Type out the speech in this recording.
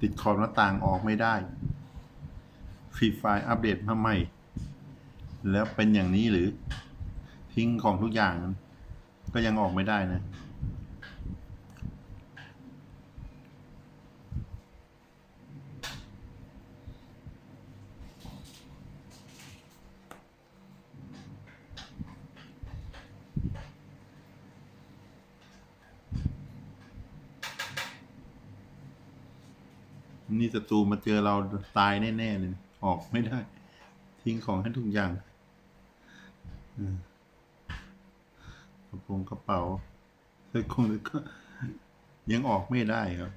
ติดขอบหน้าต่างออกไม่ได้ฟรีไฟล์อัปเดตมาใหม่ แล้วเป็นอย่างนี้หรือทิ้งของทุกอย่างก็ยังออกไม่ได้นะ นี่ศัตรูมาเจอเราตายแน่ๆเลยออกไม่ได้ ทิ้งของให้ทุกอย่างกระโปรงกระเป๋าเสื้อคลุมก็ยังออกไม่ได้ครับ